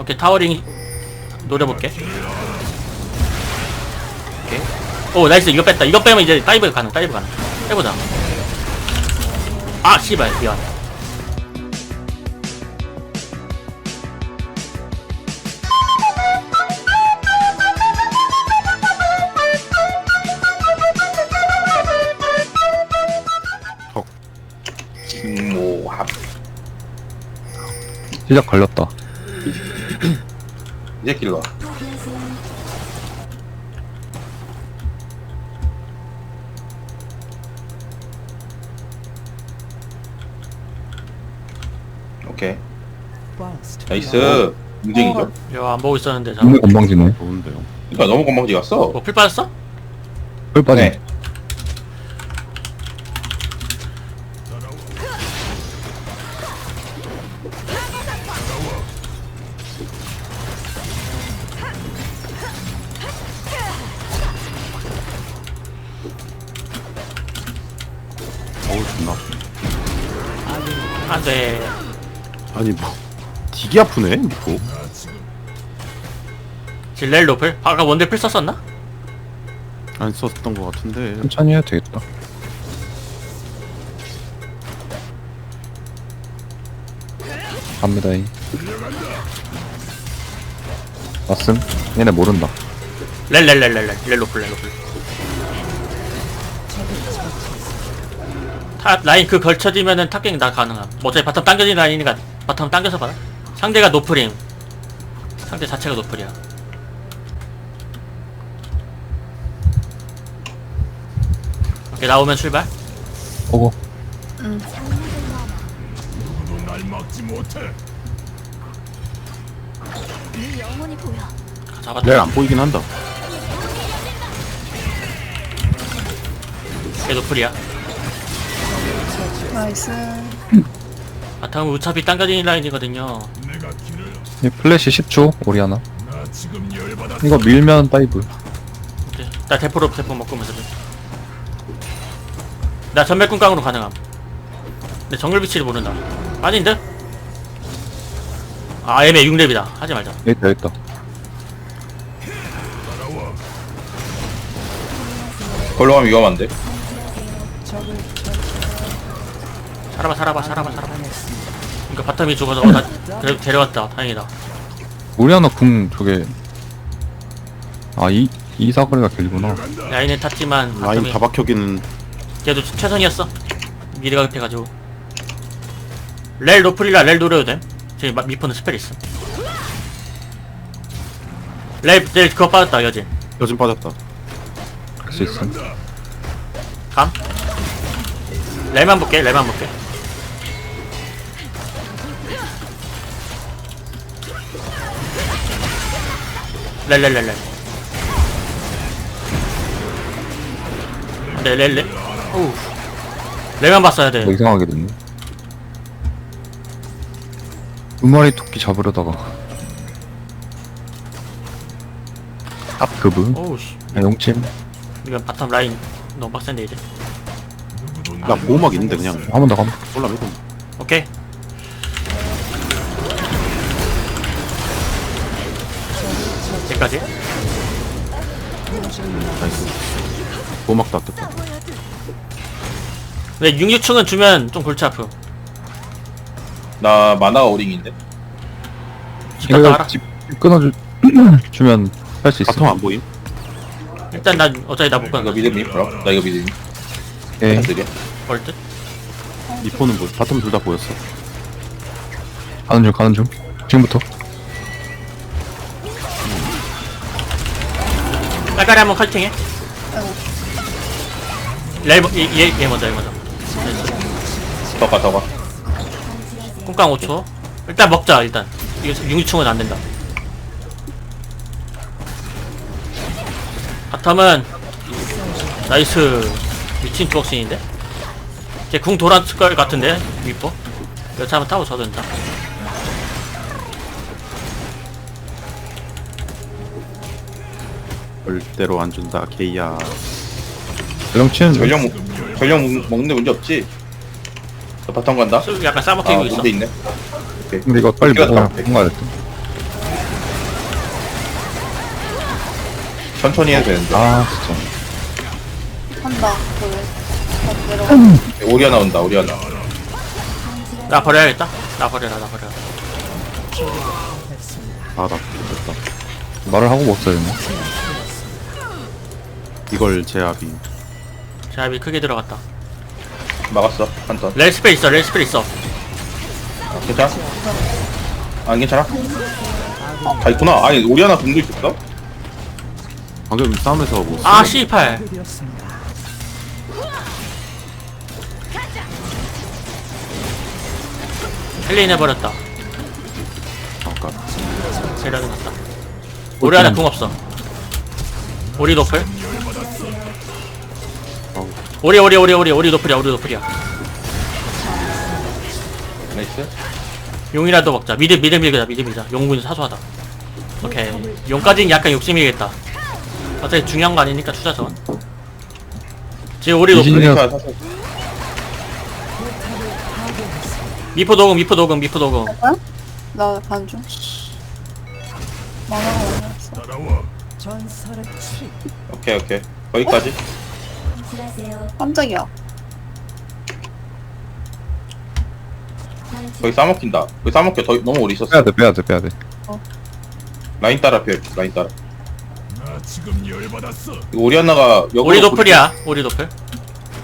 오케이 타워링 노려볼게. 오케이. 오 나이스. 이거 뺐다. 이거 빼면 이제 다이브 가능 다이브 가능. 해보자. 아 씨발 미안. 시작 걸렸다. 길러 오케이 나이스 인증이죠 야안 보고 있었는데 자. 너무 건방지네. 좋은데요. 그러니까 너무 건방지 갔어 뭐풀 빠졌어? 헐 빠진. 네 안돼 아니 뭐 되게 아프네 미포. 질렐 로플? 아까 원딜 풀 썼었나? 안 썼던 것 같은데. 천천히 해도 되겠다. 갑니다잉. 왔음? 얘네 모른다. 렐렐렐렐렐 렐로플 렐로플 탑 라인 그 걸쳐지면은 탑갱 다 가능함. 뭐 어차피 바텀 당겨진 라인이니까 바텀 당겨서 봐라. 상대가 노플임. 상대 자체가 노플이야. 오케이 나오면 출발. 오고. 네 영혼이 보여. 잡았다. 렐안 보이긴 한다. 걔 노플이야 나이스. 바텀은 우차비 당겨진 라인이거든요 이 플래시 10초 오리아나. 이거 밀면 다이브. 오케이. 나 대포로 대포 먹고 면서 나 전멸궁깡으로 가능함 근데 정글 위치를 모른다 아닌데? 아 애매 6렙이다 하지 말자 여기 있다 여기 있다. 걸로 가면 위험한데 살아봐 살아봐 살아봐 살아봐 그니까 바텀이 죽어서 어, 나 그래도 데려왔다 다행이다 오리아나 궁 저게. 아이 이 사거리가 길구나. 라인에 탔지만 라인 바텀이 다 박혀기는 걔도 최선이었어 미리가 급해가지고 렐 노플이라 렐 노려도 돼 저기 마- 미포는 스펠 있음 렐, 렐 그거 빠졌다 여진 여진 빠졌다. 할 수 있음. 감? 렐만 볼게 렐만 볼게 렐렐렐렐 렐렐렐 오우 렐만 봤어야 돼 뭐 이상하게 됐네. 두 마리 토끼 잡으려다가. 탑 그브. 오우 씨 아, 용침. 이건 바텀 라인 너무 빡센데 이제 나 보호막 있는데 그냥 한 번 더 가면. 올라 믿어. 오케이 여기까지 나이스. 보호막도 아꼈다. 근데 66층은 주면 좀 골치 아프 나 마나가 오링인데 집 갔다 와라 집 끊어주 주면 할 수 있어. 바텀 안 보임? 일단 난 어차피 나못 가는 이거 거지 믿음이 그럼 나 이거 믿음이 오케이. 드려 벌듯 미포는 뭐 바텀 둘 다 보였어. 가는 중 가는 중. 지금부터. 깔깔이 한번 칼팅해. 아이고. 레이버 얘, 얘, 얘 먼저 얘 먼저. 더가 더가 꿍깡 5초. 일단 먹자 일단. 이거 66층은 안 된다. 바텀은 나이스. 미친 주먹신인데? 쟤궁 돌았을 걸 같은데 미포 여차 한번 타고 저도 된다 절대로 안 준다 게이야 전령 치는 전령 먹- 전령 먹- 먹는데 문제 없지? 저 바텀 간다. 약간 아 싸먹히고 있어. 문제 있네. 근데 이거 빨리 먹어야 뭔가 천천히 해도 되는데. 아 진짜 한다 그걸 오리아 나온다. 오리아 나. 나 버려야겠다. 나 버려라, 나 버려라. 아나 죽겠다 말을 하고 먹어야 되네 이걸 제압이 제압이 크게 들어갔다 막았어, 한 턴. 렐스페 있어 렐스페 있어 아, 괜찮아? 안 괜찮아? 다 있구나. 아니, 오리아나 궁도 있었어? 방금 싸움에서 뭐아 C8 헬리인 해버렸다 아까 세련이 났다 우리 안에 궁 없어 오리 노플 오리 오리 오리 오리 오리 노플이야 오리 노플이야 나이스. 용이라도 먹자 미드 미드 밀자 미드 밀자 용군 사소하다 오케이 용까지는 약간 욕심이겠다 어차피 중요한 거 아니니까 투자전 지금 오리 노플. 그러니까 사실 미포 도금 미포 도금 미포 도금? 나 반중. 만화가 많이 없어. 오케이, 오케이. 거기까지. 깜짝이야. 거기 싸먹힌다. 거기 싸먹혀. 더, 너무 오래 있었어. 빼야 돼 빼야 돼 빼야 돼. 라인 따라 피해, 라인 따라. 이거 오리아나가 역으로 오리 노플이야. 오리 노플.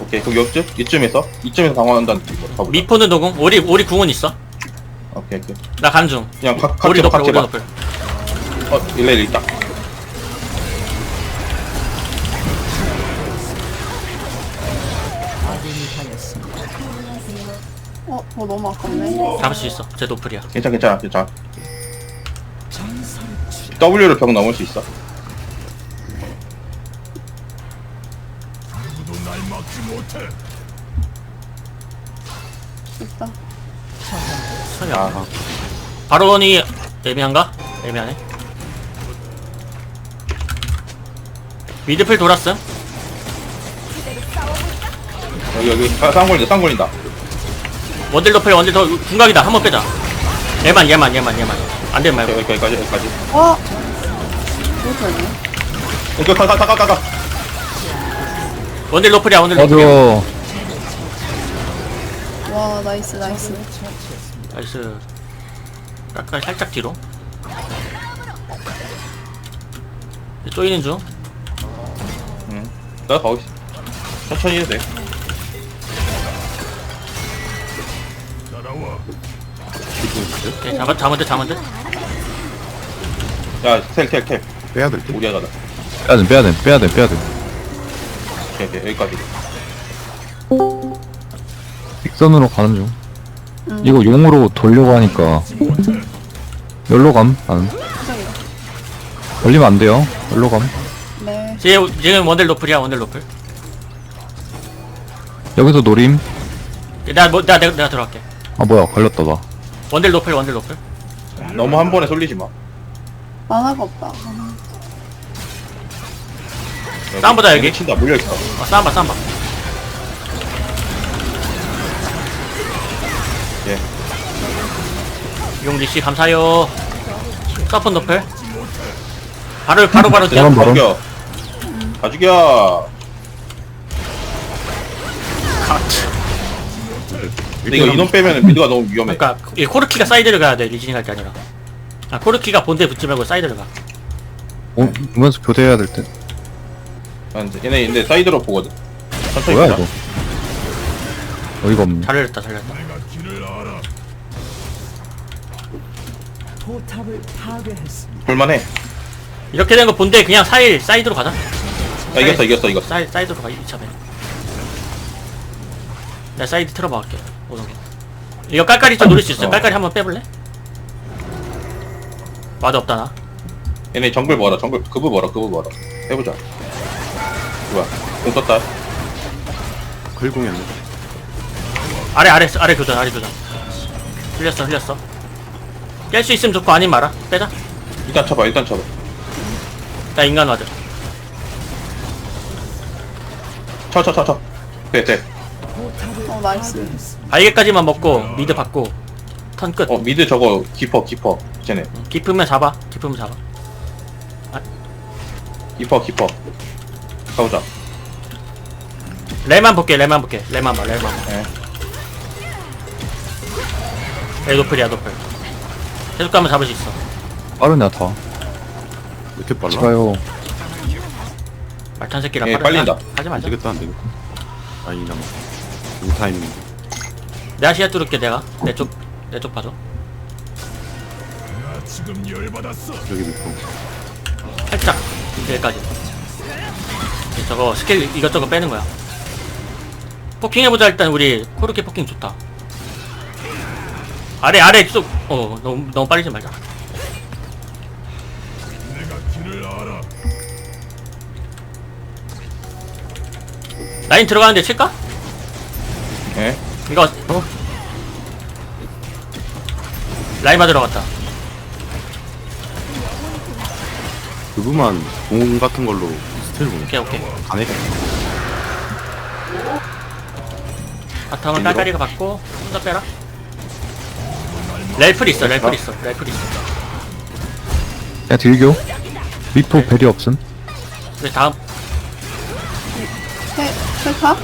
오케이 그럼 옆집 이쯤에서? 이쯤에서 느낌으로 가보자. 미포는 도금 오리 오리 궁은 있어? 오케이 오케이. 나 간중. 그냥 각, 각 노플 각 노플. 어 일레 일레 있다 어, 어 너무 아깝네. 잡을 수 있어. 제 노플이야. 괜찮아 괜찮아 괜찮아. W로 벽 넘을 수 있어? 있다. 설명 아 바론이 애매한가? 애매하네. 미드필 돌았음? 여기 여기. 쌍- 쌍 걸린다 쌍 걸린다 원딜 노플 원딜 더 궁각이다. 한 번 빼자. 얘만 얘만 얘만 얘만. 안되면 말고. 여기 여기까지 여기까지. 와. 이거 되네. 여기 가가가가가. 원딜 노플이야 원딜 노플이야. 맞아 와 나이스 나이스. 나이스. 약간 살짝 뒤로. 쪼이는 중. 나 가고 있어. 천천히 해도 돼 오케이 잡은 잡은 듯 잡은 듯 야, 텔, 텔, 텔. 빼야 될 듯? 우리 하나다. 빼야돼 빼야돼 빼야돼 빼야돼 오케이, 오케이, 여기까지. 빅선으로 가는 중 음. 이거 용으로 돌려고 하니까 열로 감 나는. 걸리면 안 돼요 열로 감 네. 지금 지금 원딜 노플이야 원딜 노플 여기서 노림 내가 뭐 내가 내가, 내가 들어갈게 아 뭐야 걸렸다 나 원딜 노플 원딜 노플 너무 한 번에 쏠리지 마. 만화가 없다. 싸움 보자, 여기. 친다, 물려 있어. 어 싸움봐 싸움봐 예. 용리씨 감사요 서폰 노플 바로 바로 바로 다 뛰어 바로. 죽여. 다 죽여. 근데 이거 인원 빼면 미드가 너무 위험해. 그러니까 이 코르키가 사이드를 가야 돼 리진이 갈 게 아니라. 아 코르키가 본대 붙지 말고 사이드를 가. 어, 이번에서 교대해야 될듯. 아, 이제 얘네 근데 사이드로 보거든. 천천히 뭐야. 이거? 어이가 없네. 잘 열렸다 잘 열렸다. 볼만해. 이렇게 된 거 본대 그냥 사일 사이드로 가자. 야, 이겼어, 이겼어, 이겼어. 사이, 사이드로 가 2차배 내가 사이드 틀어봐 갈게 오동이 이거 깔깔이 좀 노릴 수 있어 어. 깔깔이 한번 빼볼래? 와드 없다 나 얘네 정글 뭐라, 정글, 그브 뭐라, 그브 뭐라. 해보자. 뭐야, 공 썼다. 글공했네 아래 아래 아래 교전 아래 교전 흘렸어 흘렸어 깰 수 있으면 좋고 아니면 말아 빼자 일단 쳐봐, 일단 쳐봐. 나 인간 와드 쳐, 쳐, 쳐, 쳐. 돼, 돼. 어 나이스. 발개까지만 먹고 미드 받고 턴 끝. 어, 미드 저거, 기퍼, 기퍼. 쟤네. 깊으면 잡아 깊으면 잡아. 기퍼 기퍼. 가보자. 레만 볼게 레만 볼게. 레만 봐 레만 예에 노플이야 노플. 계속 가면 잡을 수 있어. 빠르냐 다왜 이렇게 빨라? 제가요. 말탄 새끼랑 예, 빠르다. 빨린다. 하지 안 말자. 되겠다 안 되겠다. 아니 나뭐 인타이밍 내가 시야 뚫을게 내가. 내 쪽 내 쪽 봐줘. 여기 밑으로 살짝 여기까지. 저거 스킬 이것저것 빼는 거야. 포킹 해보자 일단 우리. 코르키 포킹 좋다. 아래 아래 쏙어 너무 너무 빨리지 말자. 라인 들어가는데 칠까? 예. 이거 라이마 들어갔다. 그분만 공 같은 걸로 스틸 보내. 오케이 오케이. 안 해? 바텀은 깔깔이가 받고 혼자 빼라. 렐플 있어 렐플 있어 렐플 있어. 그냥 딜교? 미포 벨이 없음? 그래 다음. 세, 세카?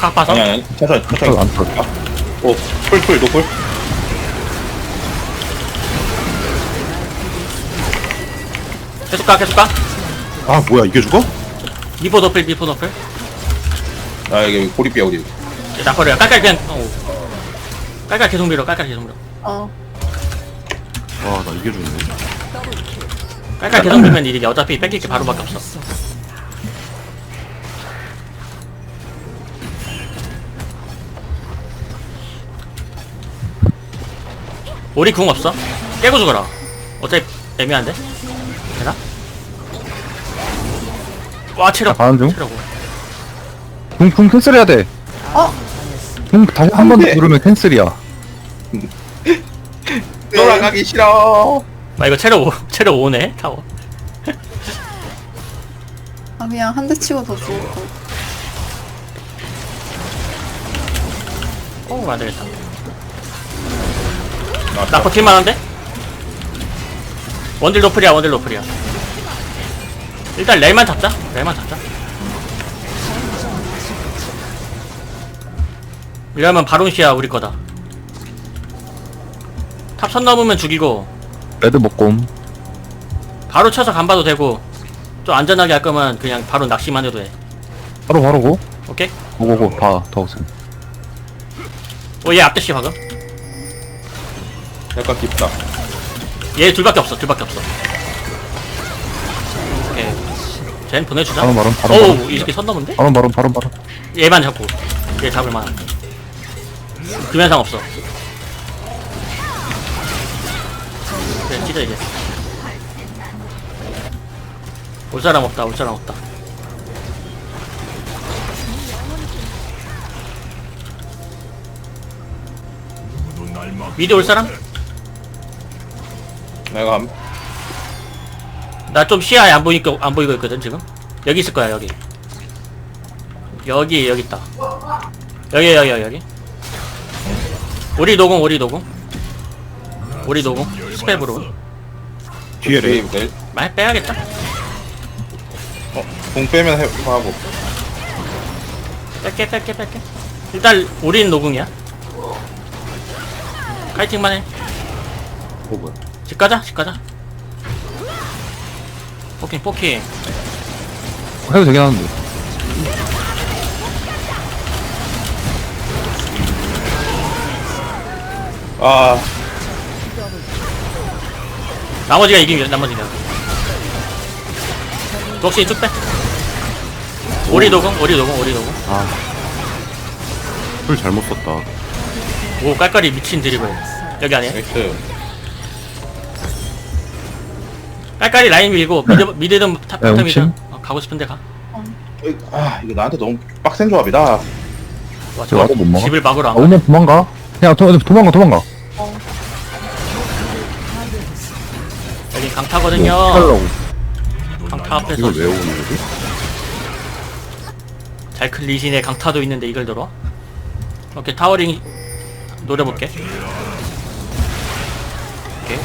아까 봐서? 아니 아니 천천히 천천히 안 털어 오 풀풀 노풀. 계속 가 계속 가. 아 뭐야 이게 죽어? 미포 너플 미포 너플. 아 이게 고립비야 우리 나 버려 깔깔 그냥 어. 깔깔 계속 밀어 깔깔 계속 밀어. 어. 와 나 이게 죽네. 깔깔 계속 밀면 이게 어차피 뺏길 게 바로밖에 없어 우리 궁 없어? 깨고 죽어라 어차피 애매한데? 되나? 와 체력 자, 가는 중. 체력 궁궁 캔슬 해야 돼 어? 궁 다시 한 번 더 돼. 누르면 캔슬이야 돌아가기 싫어 아 이거 체력 5 체력 5네 타워 아, 그냥 한 대 치고 더 죽을 거. 어 안되겠다 나 나왔다 버틸만한데? 원딜 노플이야 원딜 노플이야. 일단 렐만 잡자. 렐만 잡자. 이러면 바론시야 우리 거다. 탑선 넘으면 죽이고. 레드 먹고 옴 바로 쳐서 간 봐도 되고. 좀 안전하게 할 거면 그냥 바로 낚시만 해도 돼. 바로 바로 고? 오케이? 고고고 봐더 없음 어얘 앞대시 방금 약간 깊다. 얘 둘밖에 없어 둘밖에 없어. 오케이. 쟨 보내주자. 바로 바로 바로 어우 바로 이 새끼 선 넘은데? 바로 바로 바로 바로 얘만 잡고. 얘 잡을만 금연상 없어. 그래 찢어 이제. 올 사람 없다 올 사람 없다. 미드 올 사람? 내가 함. 나좀 시야에 안 보이고 안 보이고 있거든 지금? 여기 있을 거야 여기. 여기 여기 있다. 여기 여기 여기 여기. 우리 노공 우리 노공. 우리 노공. 스펠브로 뒤에 레이 낼 많이 빼야겠다. 어, 공 빼면 해 하고. 뺄게 뺄게 뺄게. 일단 우린 노공이야. 카이팅만 해. 어 뭐야 집 가자 집 가자. 포킹 포킹. 해도 되긴 하는데. 아. 나머지가 이기면 나머지가. 혹시 쭉빼. 오리 노공 오리 노공 오리 노공 풀 잘못 썼다. 오 깔깔이 미친 드리블. 여기 아니야 나이스 깔깔이 라인 밀고 미드 미드든 탑 야, 탑이든 웅친? 어, 가고 싶은데 가. 아 이거 나한테 너무 빡센 조합이다 와, 저 와도 못 먹어? 집을 막으러 아안 가. 오면 도망가 그냥 도, 도망가 도망가 여기 강타거든요. 하려고 강타 앞에서 이걸 왜 오는 거지? 잘큰 리신의 강타도 있는데 이걸 들어. 오케이 타워링 노려볼게. 오케이.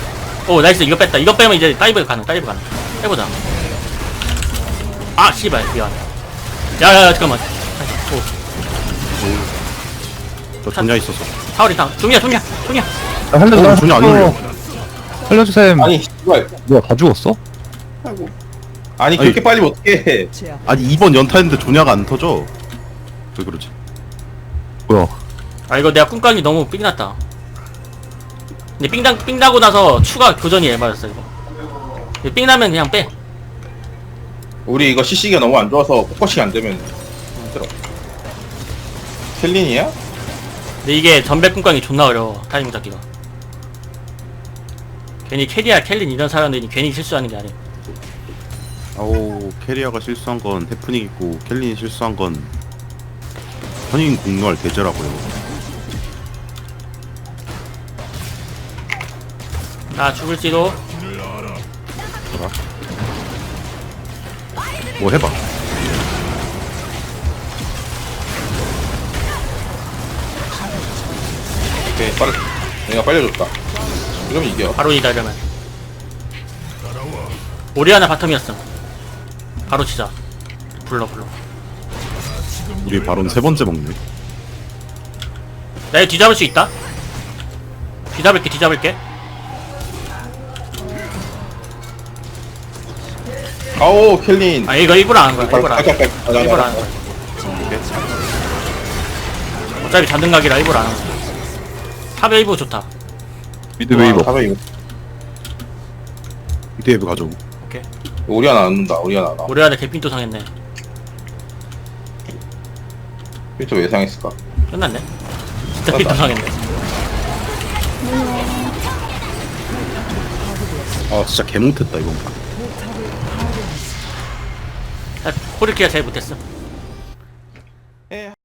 오 나이스 이거 뺐다. 이거 빼면 이제 다이브 가능. 다이브 가능. 해보자. 아 씨발 미안 야야야 잠깐만 오저 전야 있어서. 사월이 다 종이야 종이야 종이야 아, 살려줘 어, 전혀 안 울려. 살려주셈 아니 씨발 뭐야 다 죽었어? 아이고. 아니 그렇게 빨리 어떻게 아니 2번 연타했는데 조냐가 안 터져. 왜 그러지? 뭐야 아 이거 내가 꿈까기 너무 삥났다 근데 삥당 삥나고 나서 추가 교전이 애맞았어 이거. 이거 삥나면 그냥 빼. 우리 이거 CC가 너무 안 좋아서 포커싱 안 되면 힘들어. 켈린이야? 근데 이게 전백 꿈까기 존나 어려워 타이밍 잡기가. 괜히 캐리아 켈린 이런 사람들이 괜히 실수하는 게 아니야. 아오 캐리어가 실수한 건 해프닝이고 켈린이 실수한 건 현인 공유할 대제라고요. 나 죽을지도? 뭐라? 뭐 해봐. 오케이 빨리. 내가 빨려줬다. 이러면 이겨. 바로 이다 이러면. 오리아나 바텀이었음 바로 치자. 불러 불러. 우리 바론 세 번째 먹네. 나 이거 뒤잡을 수 있다? 뒤잡을게 뒤잡을게 아오 켈린. 아 이거 일부러 안한 거야. 일부러 안한 거야. 일부러 안한 거야. 어차피 잔등각이라 일부러 안한 거야. 탑에 일부 좋다. 미드 웨이버 아, 이거 이대앱 가져오. 오케이. 우리 하나 안 는다 우리 하나 안 오리아나 개핀 또 상했네. 또 예상했을까? 끝났네. 진짜 핀또 상했네. 아 진짜 개못했다 이번 판. 아, 코르키가 제일 못했어